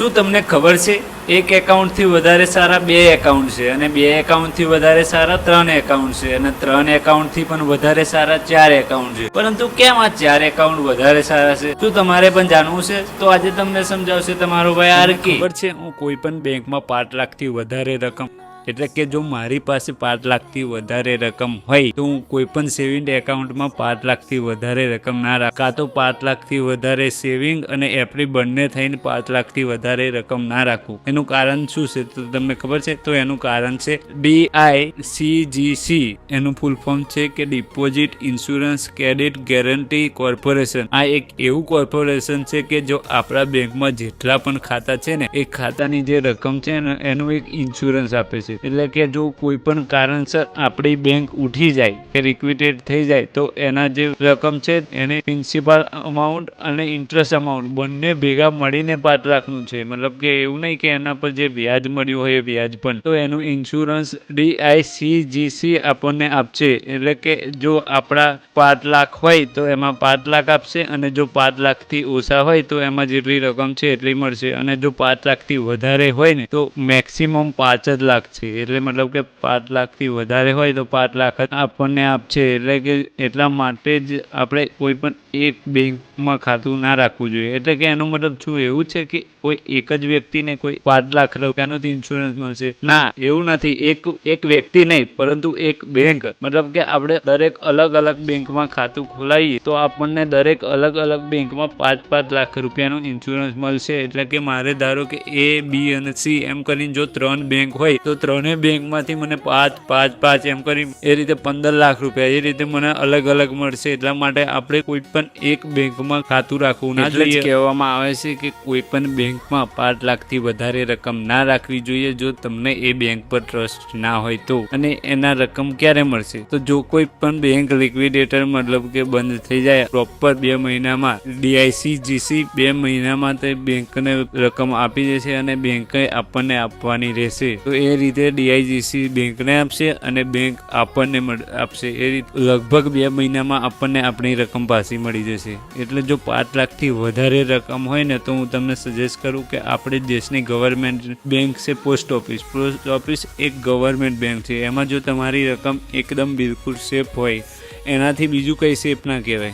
શું તમને ખબર છે? એક એકાઉન્ટથી વધારે સારા બે એકાઉન્ટ છે અને બે એકાઉન્ટથી વધારે સારા ત્રણ એકાઉન્ટ છે અને ત્રણ એકાઉન્ટથી પણ વધારે સારા ચાર એકાઉન્ટ છે. પરંતુ કેમ આ ચાર એકાઉન્ટ વધારે સારા છે? શું તમારે પણ જાણવું છે? તો આજે તમને સમજાવશે તમારો ભાઈ આર ખબર છે, હું કોઈ પણ બેંકમાં પાંચ લાખથી વધારે રકમ એટલે કે જો મારી પાસે પાંચ લાખથી વધારે રકમ હોય, તો હું કોઈ પણ સેવિંગ એકાઉન્ટમાં પાંચ લાખથી વધારે રકમ ના રાખ. કાં તો પાંચ લાખથી વધારે સેવિંગ અને એફડી બંને થઈને પાંચ લાખથી વધારે રકમ ના રાખવું એનું કારણ શું છે? તો તમને ખબર છે? તો એનું કારણ છે ડીઆઈ સીજીસી એનું ફૂલ ફોર્મ છે કે deposit insurance credit guarantee corporation આ એક એવું કોર્પોરેશન છે કે જો આપણા બેંકમાં જેટલા પણ ખાતા છે ને, એ ખાતાની જે રકમ છે એનું એક ઇન્સ્યોરન્સ આપે છે. એટલે કે જો કોઈ પણ કારણસર આપણી બેંક ઉઠી જાય કે લિક્વિડેટ થઈ જાય, તો એના જે રકમ છે એને પ્રિન્સિપાલ અમાઉન્ટ અને ઇન્ટરેસ્ટ અમાઉન્ટ બંને ભેગા મળીને પાંચ લાખનું છે. મતલબ કે એવું નહીં કે એના પર જે વ્યાજ મળ્યું હોય એ વ્યાજ પણ. તો એનું ઇન્સ્યોરન્સ ડીઆઈસીજીસી આપણને આપશે. એટલે કે જો આપણા પાંચ લાખ હોય, તો એમાં પાંચ લાખ આપશે અને જો પાંચ લાખથી ઓછા હોય, તો એમાં જેટલી રકમ છે એટલી મળશે. અને જો પાંચ લાખથી વધારે હોય ને, તો મેક્સિમમ પાંચ જ લાખ છે. એટલે મતલબ કે પાંચ લાખથી વધારે હોય તો પાંચ લાખ જ આપણને આપશે. એટલે કે એટલા માટે જ આપણે કોઈ પણ એક બેંકમાં ખાતું ના રાખવું જોઈએ. એટલે કે એનો મતલબ શું? એવું છે કે કોઈ એક જ વ્યક્તિને કોઈ પાંચ લાખ રૂપિયાનો ઇન્સ્યોરન્સ મળશે. ના, એવું નથી. એક એક વ્યક્તિ નહીં, પરંતુ એક બેંક. મતલબ કે આપણે દરેક અલગ અલગ બેંકમાં ખાતું ખોલાવીએ તો આપણને દરેક અલગ અલગ બેંકમાં પાંચ પાંચ લાખ રૂપિયાનું ઇન્સ્યોરન્સ મળશે. એટલે કે મારે ધારો કે એ બી અને સી એમ કરીને જો ત્રણ બેંક હોય તો ત્રણેય બેંકમાંથી મને પાંચ પાંચ પાંચ એમ કરી એ રીતે પંદર લાખ રૂપિયા એ રીતે મને અલગ અલગ મળશે. એટલા માટે આપણે કોઈ પણ એક બેંકમાં ખાતું રાખવું ના જોઈએ. કહેવામાં આવે છે કે કોઈ પણ બેંકમાં પાંચ લાખથી વધારે રકમ ના રાખવી જોઈએ જો તમને એ બેંક પર ટ્રસ્ટ ના હોય તો. અને એના રકમ ક્યારે મળશે? તો જો કોઈ પણ બેંક લિક્વિડેટર મતલબ કે બંધ થઈ જાય પ્રોપર બે મહિનામાં ડીઆઈસી જીસી બે મહિનામાં તે બેંકને રકમ આપી દેશે અને બેંકે આપણને આપવાની રહેશે. તો એ રીતે ડીઆઈજીસી બેંકને આપશે અને બેંક આપણને આપશે. એ લગભગ બે મહિનામાં આપણને આપણી રકમ પાછી મળી જશે. એટલે જો પાંચ લાખથી વધારે રકમ હોય ને, તો હું તમને સજેસ્ટ કરું કે આપણે દેશની ગવર્મેન્ટ બેંક છે પોસ્ટ ઓફિસ પોસ્ટ ઓફિસ એક ગવર્મેન્ટ બેંક છે. એમાં જો તમારી રકમ એકદમ બિલકુલ સેફ હોય, એનાથી બીજું કંઈ સેફ ના કહેવાય.